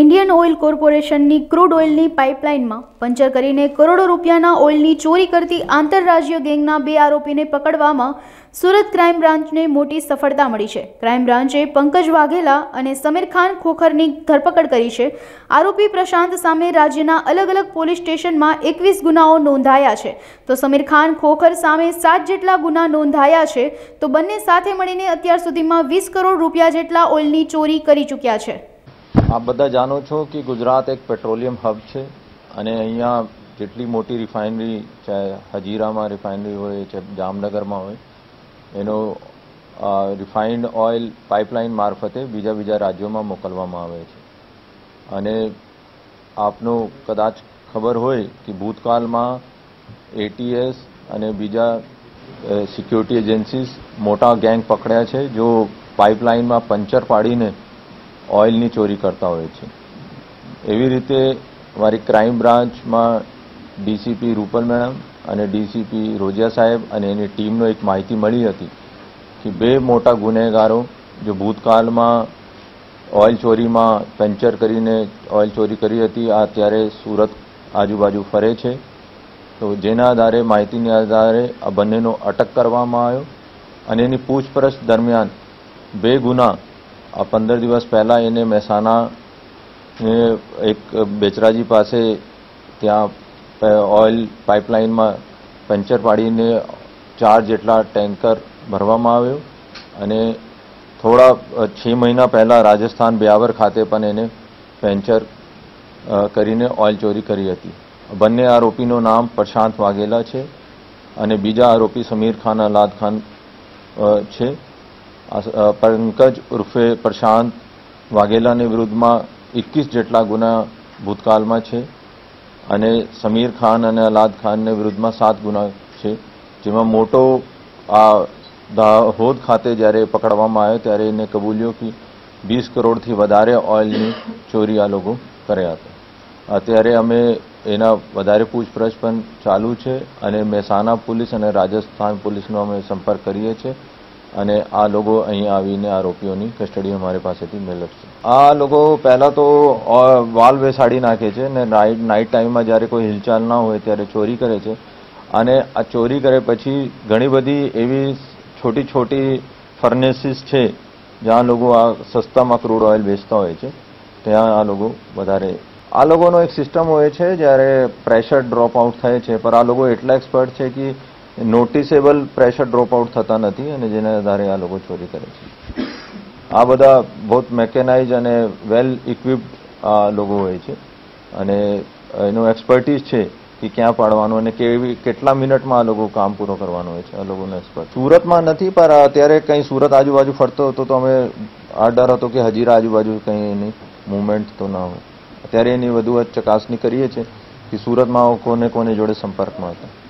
Indian oil કોર્પોરેશનની crude ઓઇલની પાઇપલાઇનમાં પંચર કરીને કરોડો રૂપિયાના ઓઇલની ચોરી કરતી આંતરરાજ્ય ગેંગના બે આરોપીને પકડવામાં સુરત ક્રાઇમ બ્રાન્ચને મોટી સફળતા મળી છે. ક્રાઇમ બ્રાન્ચે પંકજ વાઘેલા અને સમીર ખાન ખોખરની ધરપકડ કરી છે. આરોપી પ્રશાંત સામે રાજ્યના અલગ અલગ પોલીસ સ્ટેશનમાં એકવીસ ગુનાઓ નોંધાયા છે. તો સમીર ખાન ખોખર સામે સાત જેટલા ગુના નોંધાયા છે, તો બંને સાથે મળીને અત્યાર સુધીમાં વીસ કરોડ રૂપિયા જેટલા ઓઇલની ચોરી કરી ચૂક્યા છે. આપ બધા જાણો છો કે ગુજરાત એક પેટ્રોલિયમ હબ છે અને અહીંયા જેટલી મોટી રિફાઇનરી, ચાહે હજીરામાં રિફાઇનરી હોય, ચાહે જામનગરમાં હોય, એનો રિફાઇન્ડ ઓઇલ પાઇપલાઇન મારફતે બીજા બીજા રાજ્યોમાં મોકલવામાં આવે છે. અને આપનું કદાચ ખબર હોય કે ભૂતકાળમાં એટીએસ અને બીજા સિક્યુરિટી એજન્સીસ મોટા ગેંગ પકડ્યા છે, જો પાઇપલાઇનમાં પંચર પાડીને ઓઇલની ચોરી કરતા હોય છે. એવી રીતે મારી ક્રાઇમ બ્રાન્ચમાં ડીસીપી રૂપલ મેડમ અને ડીસીપી રોજિયા સાહેબ અને એની ટીમનો એક માહિતી મળી હતી કે બે મોટા ગુનેગારો જો ભૂતકાળમાં ઓઇલ ચોરીમાં પંચર કરીને ઓઇલ ચોરી કરી હતી, આ અત્યારે સુરત આજુબાજુ ફરે છે. તો જેના આધારે, માહિતીના આધારે આ બંનેનો અટક કરવામાં આવ્યો અને એની પૂછપરછ દરમિયાન બે ગુના પંદર દિવસ પહેલાં એને મહેસાણા એક બેચરાજી પાસે ત્યાં ઓઇલ પાઇપલાઇનમાં પંચર પાડીને ચાર જેટલા ટેન્કર ભરવામાં આવ્યો અને થોડા છ મહિના પહેલાં રાજસ્થાન બ્યાવર ખાતે પણ એને પેન્ચર કરીને ઓઇલ ચોરી કરી હતી. બંને આરોપીનું નામ પ્રશાંત વાઘેલા છે અને બીજા આરોપી સમીર ખાન અલાદ ખાન છે. પંકજ ઉર્ફે પ્રશાંત વાઘેલાની વિરુદ્ધમાં એકવીસ જેટલા ગુના ભૂતકાળમાં છે અને સમીર ખાન અને અલાદ ખાનને વિરુદ્ધમાં સાત ગુના છે. જેમાં મોટો આ દાહોદ ખાતે જ્યારે પકડવામાં આવ્યો ત્યારે એને કબૂલ્યો કે વીસ કરોડથી વધારે ઓઇલની ચોરી આ લોકો કર્યા હતા. અત્યારે અમે એના વધારે પૂછપરછ પણ ચાલુ છે અને મહેસાણા પોલીસ અને રાજસ્થાન પોલીસનો અમે સંપર્ક કરીએ છીએ. અને આ લોકો અહીં આવીને આરોપીઓની કસ્ટડી અમારી પાસેથી મેળવશે આ લોકો પહેલાં તો વાલ બેસાડી નાખે છે ને નાઇટ નાઇટ ટાઈમમાં જ્યારે કોઈ હિલચાલ ના હોય ત્યારે ચોરી કરે છે. અને આ ચોરી કરે પછી ઘણી બધી એવી છોટી છોટી ફર્નેસીસ છે, જ્યાં લોકો આ સસ્તામાં ક્રૂડ ઓઇલ વેચતા હોય છે. ત્યાં આ લોકો વધારે. આ લોકોનો એક સિસ્ટમ હોય છે, જ્યારે પ્રેશર ડ્રોપ આઉટ થાય છે. પણ આ લોકો એટલા એક્સપર્ટ છે કે નોટિસેબલ પ્રેશર ડ્રોપ આઉટ થતા નથી અને જેના આધારે આ લોકો ચોરી કરે છે. આ બધા બહુ મેકેનાઇઝ અને વેલ ઇક્વિપ્ડ આ લોકો હોય છે. અને એનો એક્સપર્ટીઝ છે કે ક્યાં પાડવાનું અને કેવી, કેટલા મિનિટમાં આ લોકો કામ પૂરો કરવાનું હોય છે, આ લોકોનો એક્સપર્ટ સુરતમાં નથી, પણ અત્યારે કંઈ સુરત આજુબાજુ ફરતો હતો તો અમે આ ડર હતો કે હજીરા આજુબાજુ કંઈ એની મુવમેન્ટ તો ના હોય. અત્યારે એની વધુ ચકાસણી કરીએ છીએ કે સુરતમાં કોને કોને જોડે સંપર્કમાં હતા.